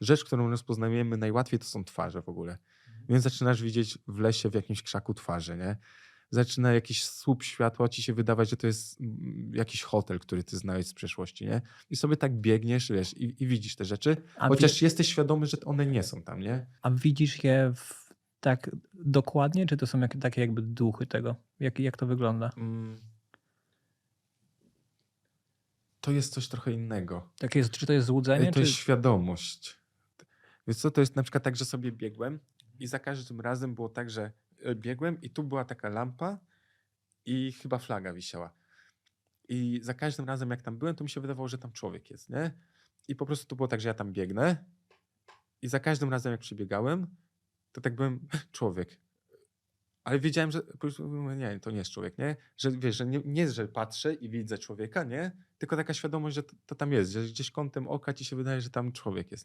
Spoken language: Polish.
rzecz, którą rozpoznajemy najłatwiej, to są twarze w ogóle. Więc zaczynasz widzieć w lesie w jakimś krzaku twarzy, nie? Zaczyna jakiś słup światła ci się wydawać, że to jest mm, jakiś hotel, który ty znałeś z przeszłości, nie? I sobie tak biegniesz, wiesz, i, i widzisz te rzeczy, A, chociaż jesteś świadomy, że one nie są tam, nie? a widzisz je w, tak dokładnie, czy to są jak, takie jakby duchy tego? Jak, jak to wygląda? Mm. To jest coś trochę innego. Tak jest, czy to jest złudzenie? to Czy... jest świadomość. Wiesz co, to jest na przykład tak, że sobie biegłem i za każdym razem było tak, że e, biegłem i tu była taka lampa i chyba flaga wisiała. I za każdym razem jak tam byłem, to mi się wydawało, że tam człowiek jest, nie? I po prostu to było tak, że ja tam biegnę i za każdym razem jak przybiegałem, to tak byłem człowiek. Ale wiedziałem, że nie, to nie jest człowiek, nie? Że wiesz, że nie, nie że patrzę i widzę człowieka, nie? Tylko taka świadomość, że to, to tam jest, że gdzieś kątem oka ci się wydaje, że tam człowiek jest, nie?